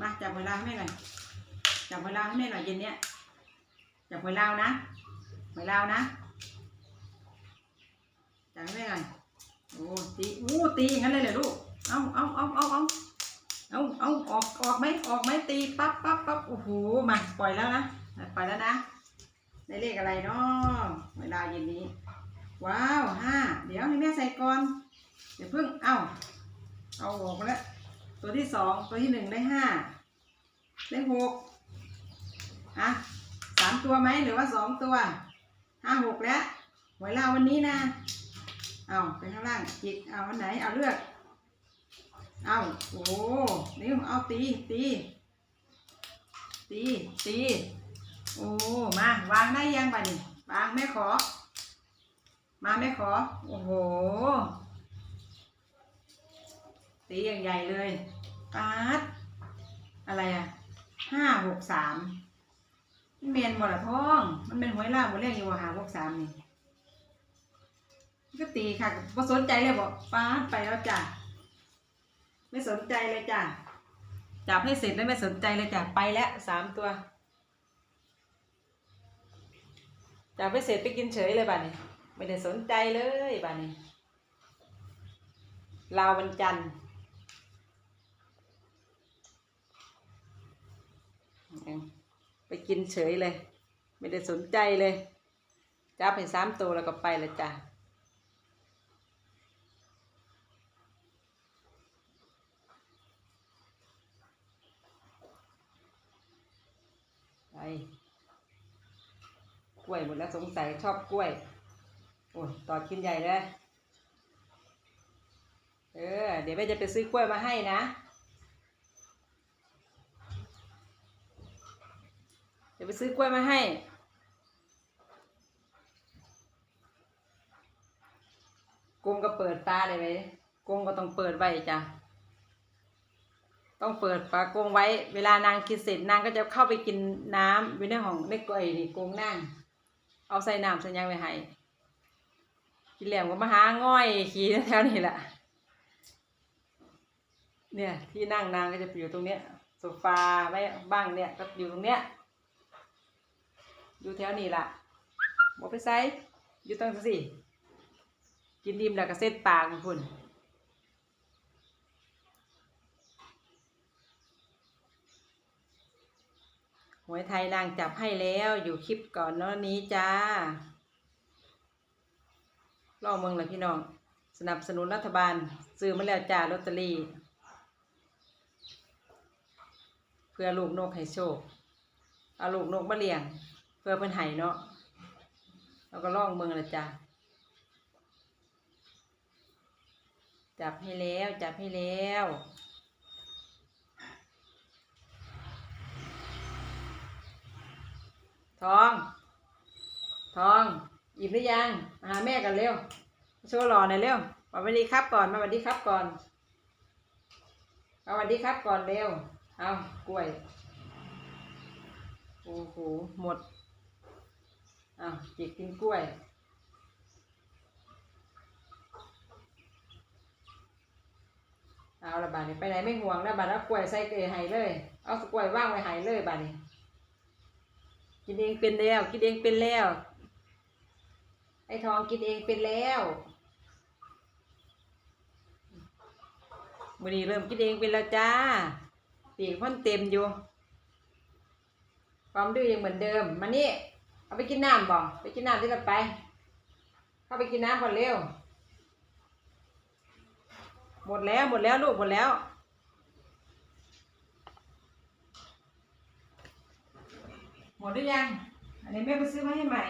มาจับเวลาให้แม่หน่อยจับเวลาให้แม่หน่อยเย็นเนี้ยจับเวลานะเวลานะจับให้แม่หน่อยโอ้ตีอู้ตีอย่างนั้นเลยเหรอลูกเอาเอาเอาเอาเอาเอาเอาออกออกไหมออกไหมตีปั๊บปั๊บปั๊บโอ้โหมาปล่อยแล้วนะปล่อยแล้วนะได้เลขอะไรเนาะเวลาเย็นนี้ ว้าวห้าเดี๋ยวให้แม่ใส่ก่อนเดี๋ยวเพิ่งเอาเอาออกแล้ว ตัวที่สองตัวที่หนึ่งได้ห้าได้หกอะสามตัวไหมหรือว่าสองตัวห้าหกแล้วหวยเราวันนี้นะ เอาไปข้างล่างจิกเอาวันไหนเอาเลือก เอาโอ้นิ้วเอาตีตีตีตีโอ้มาวางได้ยังป่ะนี่วางแม่ขอ มาแม่ขอ โอ้โห ตีอย่างใหญ่เลยปาร์ดอะไรอะห้าหกสามมันเมียนหมดละท้อง มันเป็นหวยล่างหมดเรื่องอยู่ว่าหาหกสามนี่ก็ตีค่ะพอสนใจเลยบอกปาไปแล้วจ้ะไม่สนใจเลยจ้ะจับให้เสร็จแล้วไม่สนใจเลยจ้ะไปแล้วสามตัวจับให้เสร็จไปกินเฉยเลยบ้านี้ไม่ได้สนใจเลยบ้านี้ลาวันจันทร์ ไป กินเฉยเลย ไม่ได้สนใจเลยจับให้สามตัวแล้วก็ไปละจ้ะไปกล้วยหมดแล้วสงสัยชอบกล้วย โอ้ยตอดกินใหญ่เลยเออ เดี๋ยวแม่จะไปซื้อกล้วยมาให้นะ เดี๋ยว ไปซื้อกล้วยมาให้ กงก็เปิดตาเลยไหมกงก็ต้องเปิดไว้จ้ะ ต้องเปิดฝากงไว้ เวลานางกินเสร็จนางก็จะเข้าไปกินน้ำอยู่ในห้องในกล้วยนี่กงนั่ง เอาใส่น้ำใส่ยังไว้ให้กินแล้วก็มาหาง่อยขี่แถวนี้แหละเนี่ยที่นั่งนางก็จะอยู่ตรงเนี้ยโซฟาไว้บ้างเนี่ยก็อยู่ตรงเนี้ย อยู่แถวนี้ล่ะบอไปไซอยู่ตรงสิกินดิมแล้วก็เส้นปากของคุณหวยไทยนางจับให้แล้วอยู่คลิปก่อนเนาะนี้จ้าล่องเมืองเลยพี่น้อง สนับสนุนรัฐบาล ซื้อมาแล้วจ้าลอตเตอรี่ เพื่อลูกนกให้โชค เอาลูกนกมาเลี้ยง เพื่อเพิ่นไห้เนาะแล้วก็ล่องเมืองละจ้ะจับให้แล้วจับให้แล้วทอง ทองหยิบหรือยังมาหาแม่กันเร็วโชว์หล่อหน่อยเร็วสวัสดีครับก่อนมาสวัสดีครับก่อนมาสวัสดีครับก่อนเร็วเอากล้วยโอ้โหหมด อ้าวจิกกินกล้วย เอาละบาดนี้ไปไหนไม่ห่วงแล้วบาดแล้วกล้วยใส่เกยไห้เลย เอากล้วยว่างไว้ไห้เลยบาดนี้ กินเองเป็นแล้ว กินเองเป็นแล้ว ไอ้ทองกินเองเป็นแล้ววันนี้เริ่มกินเองเป็นแล้วจ้าปีกพ่นเต็มอยู่ ความดื้อยังเหมือนเดิม มานี่ เอาไปกินน้ำบ่ไปกินน้ำที่กันไป เข้าไปกินน้ำก่อนเร็ว หมดแล้วหมดแล้วลูกหมดแล้ว หมดหรือยัง อันนี้แม่ไปซื้อมาให้ใหม่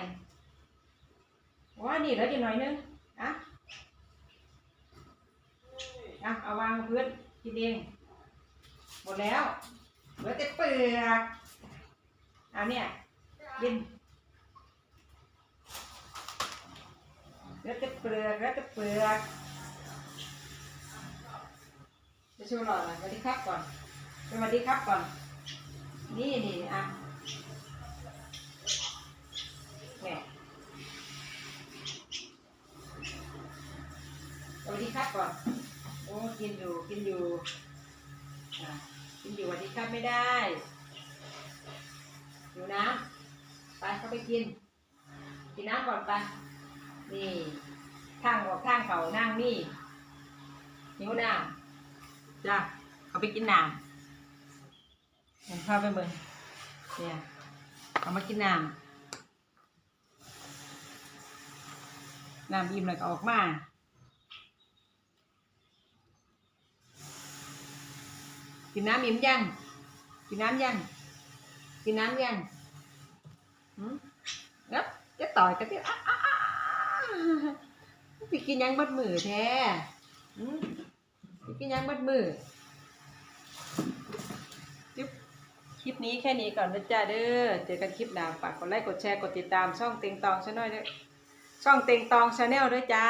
ว้านี่เหลืออีกหน่อยนึงอะอะเอาวางพื้นกินเองหมดแล้วเหลือแต่เปลือกเอาเนี่ยกิน เหลือแต่เปลือกเหลือแต่เปลือกจะชูหลอหน่อยสวัสดีครับก่อนสวัสดีครับก่อน นี่นี่อะแหม่สวัสดีครับก่อน โอ้กินอยู่กินอยู่อะกินอยู่วันที่ข้ามไม่ได้หิวน้ำไปเข้าไปกินกินน้ำก่อนไป นี่ข้างบอกข้างเขานั่งนี่หิวน้ำจ้ะเขาไปกินน้ำเห็นภาพไปเบิ่งเนี่ยเอามากินน้ำน้ำอิ่มแล้วก็ออกมากินน้ำอิ่มยังกินน้ำยังกินน้ำยังหืมแล้วจะต่อยกันที่อ้า พี่กินยังบัดมือแท้พี่กินยังบัดมือจุ๊บคลิปนี้แค่นี้ก่อนนะจ๊ะเด้อเจอกันคลิปหน้าฝากกดไลค์กดแชร์กดติดตามช่องเต็งตองชาแนลด้วยช่องเต็งตองชาแนลด้วยจ้า